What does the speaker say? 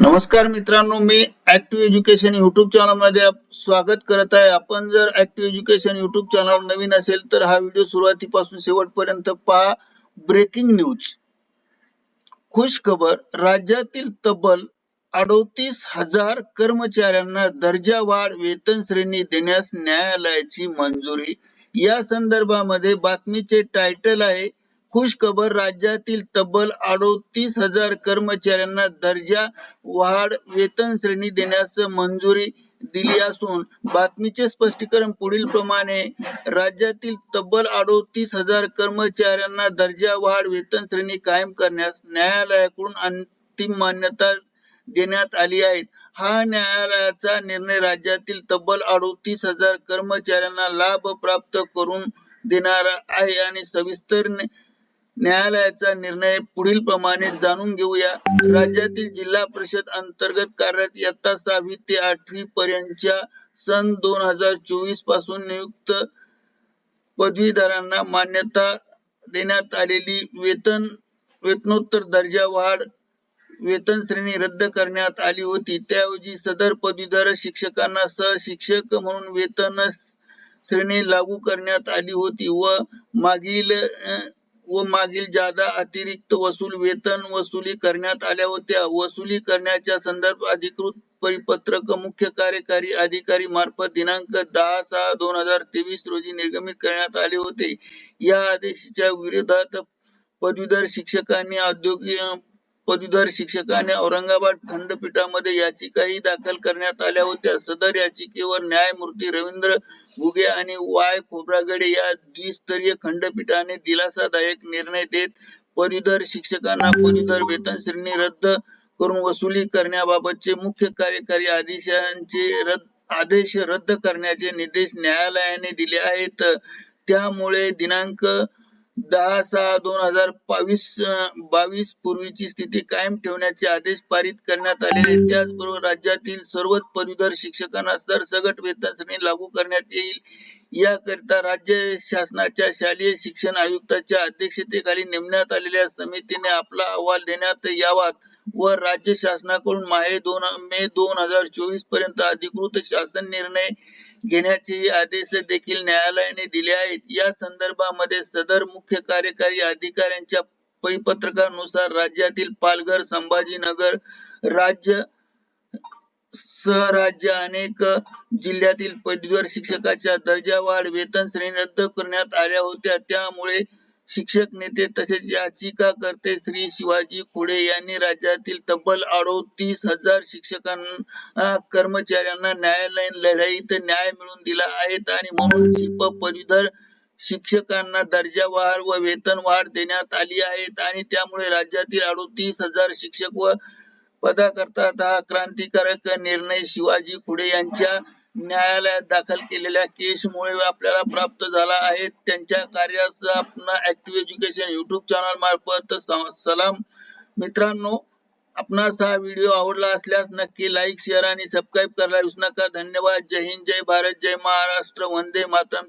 नमस्कार मित्रांनो मी ऍक्टिव्ह एज्युकेशन युट्यूब चॅनलमध्ये स्वागत करत आहे. आपण जर ऍक्टिव्ह एज्युकेशन युट्यूब चॅनल नवीन असेल तर हा व्हिडिओ सुरुवातीपासून शेवटपर्यंत पहा. ब्रेकिंग न्यूज खुश खबर राज्यातील तब्बल अडोतीस हजार कर्मचाऱ्यांना दर्जा वाढ वेतन श्रेणी देण्यास न्यायालयाची मंजुरी. या संदर्भामध्ये बातमीचे टायटल आहे खुशखबर राज्यातील तब्बल अडोतीस हजार कर्मचाऱ्यांना दर्जा वाढ वेतन श्रेणी देण्यास मंजुरी दिली असून बातमीचे स्पष्टीकरण पुढील प्रमाणे. राज्यातील तब्बल अडोतीस हजार कर्मचाऱ्यांना दर्जा वाढ वेतन श्रेणी कायम करण्यास न्यायालयाकडून अंतिम मान्यता देण्यात आली आहे. हा न्यायालयाचा निर्णय राज्यातील तब्बल अडोतीस हजार कर्मचाऱ्यांना लाभ प्राप्त करून देणारा आहे आणि सविस्तर न्यायालयाचा निर्णय पुढील प्रमाणे जाणून घेऊया. राज्यातील जिल्हा परिषद अंतर्गत कार्यरत इयत्ता सहावी ते आठवी पर्यंतच्या सन दोन हजार चोवीसपासून नियुक्त पदवीधरांना मान्यता देण्यात आलेली वेतन वेतनोत्तर दर्जा वाढ वेतन श्रेणी रद्द करण्यात आली होती. त्याऐवजी सदर पदवीधर शिक्षकांना सहशिक्षक म्हणून वेतन श्रेणी लागू करण्यात आली होती व मागील व मागील जादा अतिरिक्त वसूल वेतन वसुली करण्यात आल्या होत्या. वसुली करण्याच्या संदर्भ अधिकृत परिपत्रक मुख्य कार्यकारी अधिकारी मार्फत दिनांक दहा सहा दोन हजार तेवीस रोजी निर्गमित करण्यात आले होते. या आदेशाच्या विरोधात पदवीधर शिक्षकांनी औद्योगिक पदवीधर शिक्षकांनी औरंगाबाद खंडपीठामध्ये याचिकाही दाखल करण्यात आल्या होत्या. सदर याचिकेवर न्यायमूर्ती रवींद्र घुगे आणि वाय. खोब्रागडे या द्विस्तरीय खंडपीठाने दिलासादायक निर्णय देत पदवीधर शिक्षकांना पदवीधर वेतन श्रेणी रद्द करून वसुली करण्याबाबतचे मुख्य कार्यकारी आदेशांचे रद्द आदेश रद्द करण्याचे निर्देश न्यायालयाने दिले आहेत. त्यामुळे दिनांक दहा सहा दोन हजार बावीस बावीस पूर्वीची स्थिती कायम ठेवण्याचे आदेश पारित करण्यात आले. त्याचबरोबर राज्यातील सर्वच पदवीधर शिक्षकांना सरसगट वेतन श्रेणी लागू करण्यात येईल. याकरिता राज्य शासनाच्या शालेय शिक्षण आयुक्ताच्या अध्यक्षतेखाली नेमण्यात आलेल्या समितीने आपला अहवाल देण्यात यावा व राज्य शासनाकडून माहे दोन मे दोन हजार चोवीसपर्यंत अधिकृत शासन निर्णय घेण्याचे आदेश देखील न्यायालयाने दिले आहेत. या संदर्भामध्ये सदर मुख्य कार्यकारी अधिकाऱ्यांच्या परिपत्रकानुसार राज्यातील पालघर संभाजीनगर राज्य सहराज्य अनेक जिल्ह्यातील पदवीधर शिक्षकाच्या दर्जावाढ वेतन श्रेणी रद्द करण्यात आल्या होत्या. त्यामुळे शिक्षक नेते तसेच याचिकाकर्ते श्री शिवाजी कुडे यांनी राज्यातील तब्बल अडोतीस हजार शिक्षकांना कर्मचाऱ्यांना न्यायालयीन लढाईत न्याय मिळवून दिला आहेत आणि म्हणून शिप पदवीधर शिक्षकांना दर्जा वाढ व वेतन वाढ देण्यात आली आहेत आणि त्यामुळे राज्यातील अडोतीस हजार शिक्षक व पदाकरता हा क्रांतिकारक निर्णय शिवाजी खुडे यांच्या न्यायालयात दाखल केलेल्या केसमुळे आपल्याला प्राप्त झाला आहे. त्यांच्या कार्याचा आपण ऍक्टिव्ह एज्युकेशन युट्यूब चॅनल मार्फत सलाम. मित्रांनो आपणास हा व्हिडिओ आवडला असल्यास नक्की लाईक शेअर आणि सबस्क्राईब करायला विसरू नका. धन्यवाद. जय हिंद जय भारत जय महाराष्ट्र. वंदे मातरम.